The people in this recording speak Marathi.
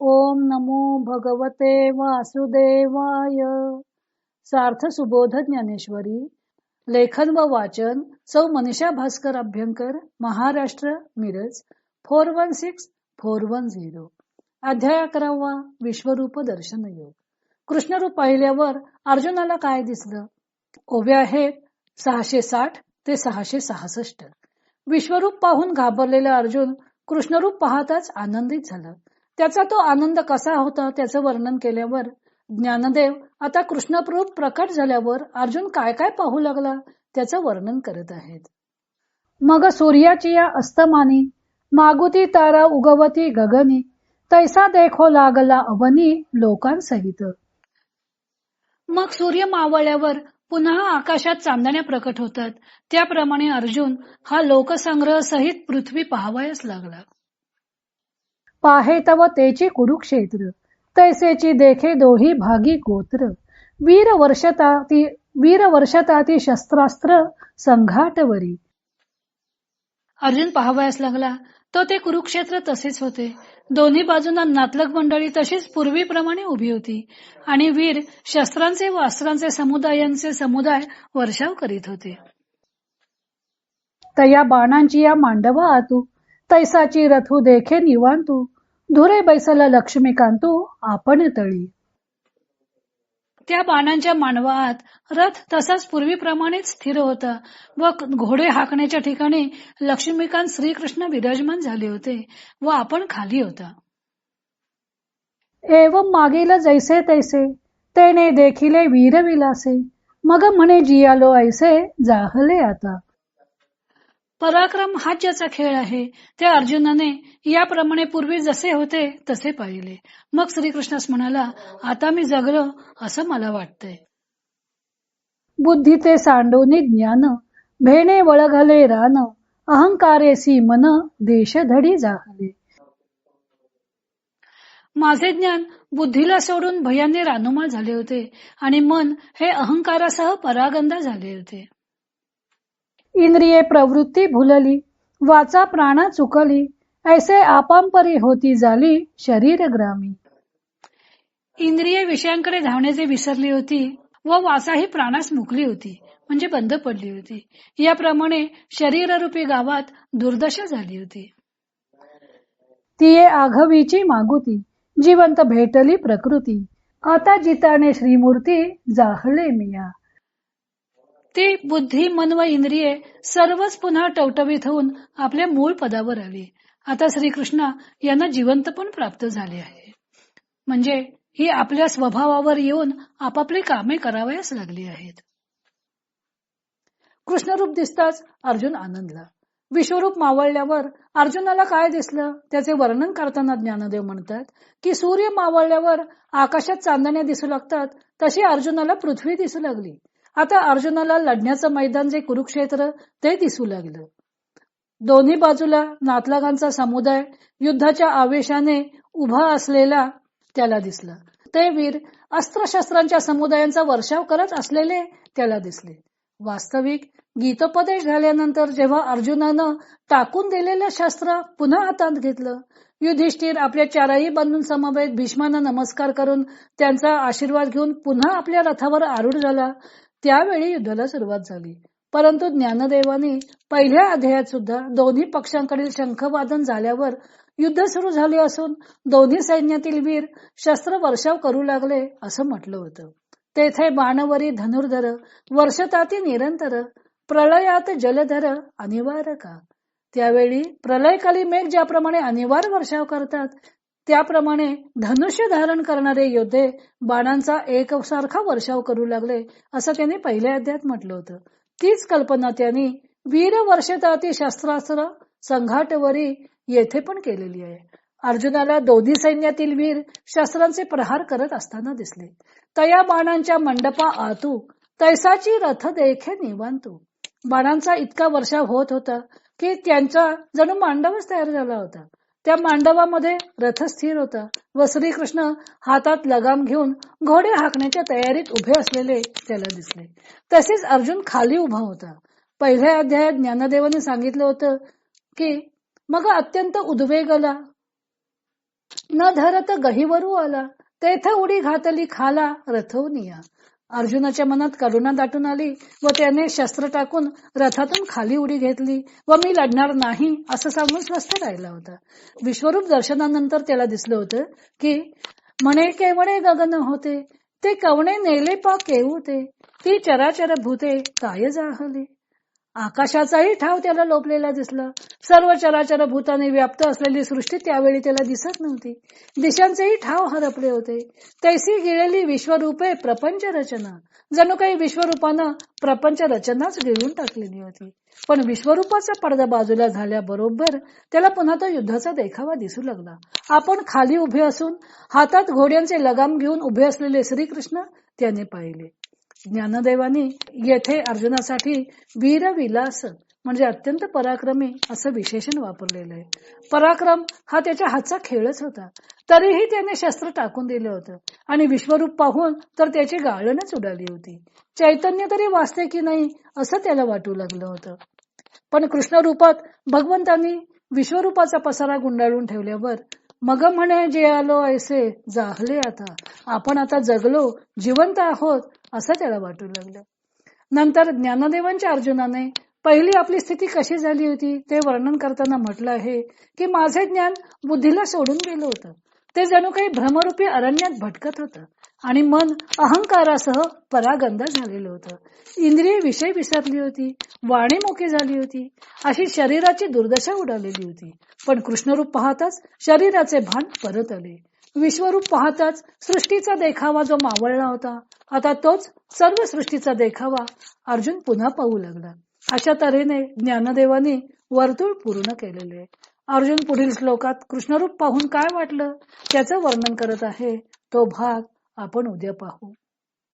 ओम नमो भगवते वासुदेवाय. सार्थ सुबोध ज्ञानेश्वरी. लेखन व वाचन सौ Manisha Bhaskar Abhyankar Maharashtra Miraj four one six four one zero. अध्याय अकरावा विश्वरूप दर्शन योग. कृष्णरूप पाहिल्यावर अर्जुनाला काय दिसलं? ओव्या आहेत सहाशे साठ ते सहाशे सहासष्ट. विश्वरूप पाहून घाबरलेला अर्जुन कृष्णरूप पाहताच आनंदित झाला. त्याचा तो आनंद कसा होता त्याचं वर्णन केल्यावर ज्ञानदेव आता कृष्णप्रूप प्रकट झाल्यावर अर्जुन काय काय पाहू लागला त्याचं वर्णन करत आहेत. मग सूर्याची या अस्तमानी मागुती तारा उगवती गगनी तैसा देखो लागला अवनी लोकांसहित. मग सूर्य मावळल्यावर पुन्हा आकाशात चांदण्या प्रकट होतात. त्याप्रमाणे अर्जुन हा लोकसंग्रह सहित पृथ्वी पाहावयास लागला. पाहे तव तेची कुरुक्षेत्र तैसेची देखे दोही भागी गोत्र. वीर वर्षताती वीर वर्षताती शस्त्रास्त्र संघाटवरी. अर्जुन पाहावयास लागला तो ते कुरुक्षेत्र तसेच होते. दोन्ही बाजूंना नातलक मंडळी तशीच पूर्वीप्रमाणे उभी होती. आणि वीर शस्त्रांचे व अस्त्रांचे समुदायांचे समुदाय वर्षाव करीत होते. तया बाणांची या मांडवा आतू तैसाची रथू देखे निवांतू. धुरे बैसला लक्ष्मीकांतू आपण तळी. त्या बाणांच्या मानवात रथ तसाच पूर्वीप्रमाणेच स्थिर होता व घोडे हाकण्याच्या ठिकाणी लक्ष्मीकांत श्रीकृष्ण विराजमान झाले होते व आपण खाली होता. एवं मागील जैसे तैसे तेने देखिले वीर विलासे मग म्हणे जियालो ऐसे जाहले आता. पराक्रम हा ज्याचा खेळ आहे. त्या अर्जुनाने याप्रमाणे पूर्वी जसे होते तसे पाहिले. मग श्रीकृष्णस म्हणाला आता मी जगलो असं मला वाटतंय. बुद्धी ते सांडोनी ज्ञान भेणे वळघले रान अहंकारेसी मन देश धडी जाहले. माझे ज्ञान बुद्धीला सोडून भयाने रानुमाळ झाले होते आणि मन हे अहंकारासह परागंदा झाले होते. इंद्रिये प्रवृत्ती भुलली वाचा प्राणा चुकली ऐसे आपांपरी होती झाली शरीर ग्रामी इंद्रिये विषयांकडे धावण्याचे विसरली होती व वाचाही प्राणास मुकली होती म्हणजे बंद पडली होती. याप्रमाणे शरीररूपी गावात दुर्दशा झाली होती. तिये आघवीची मागुती जिवंत भेटली प्रकृती. आता जिताने श्रीमूर्ती जाहले मिया. ती बुद्धी मन व इंद्रिये सर्वच पुन्हा टवटवीत होऊन आपल्या मूळ पदावर आली. आता श्रीकृष्ण यांना जिवंत पण प्राप्त झाले आहे. म्हणजे ही आपल्या स्वभावावर येऊन आपापली कामे करावयास लागली आहेत. कृष्णरूप दिसताच अर्जुन आनंदला. विश्वरूप मावळल्यावर अर्जुनाला काय दिसलं? त्याचे वर्णन करताना ज्ञानदेव म्हणतात की सूर्य मावळल्यावर आकाशात चांदण्या दिसू लागतात तशी अर्जुनाला पृथ्वी दिसू लागली. आता अर्जुनाला लढण्याचं मैदान जे कुरुक्षेत्र ते दिसू लागलं. दोन्ही बाजूला नातलागांचा समुदाय युद्धाच्या आवेशाने उभा असलेला त्याला दिसला. ते वीर अस्त्रशस्त्रांच्या समुदायांचा वर्षाव करत असलेले त्याला दिसले. वास्तविक गीतोपदेश झाल्यानंतर जेव्हा अर्जुनानं टाकून दिलेलं शस्त्र पुन्हा हातात घेतलं युधिष्ठिर आपल्या चारही बंधून समवेत भीष्मानं नमस्कार करून त्यांचा आशीर्वाद घेऊन पुन्हा आपल्या रथावर आरूढ झाला त्यावेळी युद्धाला सुरुवात झाली. परंतु ज्ञानदेवाने पहिल्या अध्यायात सुद्धा दोन्ही पक्षांकडील शंखवादन झाल्यावर युद्ध सुरू झाले असून दोन्ही सैन्यातील वीर शस्त्र वर्षाव करू लागले असं म्हटलं होतं. तेथे बाणवरी धनुर्धर वर्षताती निरंतर प्रलयात जलधर अनिवार्य का? त्यावेळी प्रलयकाली मेघ ज्याप्रमाणे अनिवार्य वर्षाव करतात त्याप्रमाणे धनुष्य धारण करणारे योद्धे बाणांचा एकसारखा वर्षाव करू लागले असं त्यांनी पहिल्या अध्यात म्हटलं होतं. तीच कल्पना त्यांनी वीर वर्षताती शस्त्रास्त्र संघाटवरी येथे पण केलेली आहे. अर्जुनाला दोन्ही सैन्यातील वीर शस्त्रांचे प्रहार करत असताना दिसले. तया बाणांच्या मंडपा आतू तैसाची रथ देखे निवांतू. बाणांचा इतका वर्षाव होत होता की त्यांचा जणू मांडवच तयार झाला होता. त्या मांडवामध्ये रथ स्थिर होता व श्रीकृष्ण हातात लगाम घेऊन घोडे हाकण्याच्या तयारीत उभे असलेले त्याला दिसले. तसेच अर्जुन खाली उभा होता. पहिल्या अध्यायात ज्ञानदेवाने सांगितलं होतं की मग अत्यंत उद्वेगला न धरत गहिवरू आला. तेथ उडी घातली खाला रथवनिया अर्जुनाच्या मनात करुणा दाटून आली व त्याने शस्त्र टाकून रथातून खाली उडी घेतली व मी लढणार नाही असं सांगून स्वस्थ राहिला होता. विश्वरूप दर्शनानंतर त्याला दिसलं होतं की म्हणे केवणे गगन होते ते कवणे नेले पा केवते ती चराचर भूते काय जाहले. आकाशाचाही ठाव त्याला लोपलेला दिसला. सर्व चराचर भूताने व्याप्त असलेली सृष्टी त्यावेळी त्याला दिसत नव्हती. दिशांचेही ठाव हरपले होते. तैसी गिळलेली विश्वरूपे प्रपंच रचना. जणू काही विश्वरूपानं प्रपंच रचनाच गिळून टाकलेली होती. पण विश्वरूपाचा पडदा बाजूला झाल्याबरोबर त्याला पुन्हा तो युद्धाचा देखावा दिसू लागला. आपण खाली उभे असून हातात घोड्यांचे लगाम घेऊन उभे असलेले श्रीकृष्ण त्याने पाहिले. ज्ञानदेवानी येथे अर्जुनासाठी वीरविलास म्हणजे अत्यंत पराक्रमी असं विशेषण वापरलेलं आहे. पराक्रम हा त्याच्या हातचा खेळच होता. तरीही त्याने शस्त्र टाकून दिलं होतं आणि विश्वरूप पाहून तर त्याची गाळणच उडाली होती. चैतन्य तरी वाचते की नाही असं त्याला वाटू लागलं होतं. पण कृष्ण रूपात भगवंतांनी विश्वरूपाचा पसारा गुंडाळून ठेवल्यावर मग म्हणे जे आलो ऐसे जाहले आता. आपण आता जगलो जिवंत आहोत असं त्याला वाटू लागलं. नंतर ज्ञानदेवांच्या अर्जुनाने पहिली आपली स्थिती कशी झाली होती ते वर्णन करताना म्हटलं आहे की माझे ज्ञान बुद्धीला सोडून गेलं होतं. ते जणू काही भ्रमरूपी अरण्यात भटकत होतं आणि मन अहंकारासह परागंध झालेलं होतं. इंद्रिय विषय विसरली होती वाणी मोकी झाली होती अशी शरीराची दुर्दशा उडालेली होती. पण कृष्णरूप पाहताच शरीराचे भान परत आले. विश्वरूप पाहताच सृष्टीचा देखावा जो मावळला होता आता तोच सर्व सृष्टीचा देखावा अर्जुन पुन्हा पाहू लागला. अशा तऱ्हेने ज्ञानदेवाने वर्तुळ पूर्ण केलेले. अर्जुन पुढील श्लोकात कृष्णरूप पाहून काय वाटलं? त्याचं वर्णन करत आहे तो भाग आपण उद्या पाहू.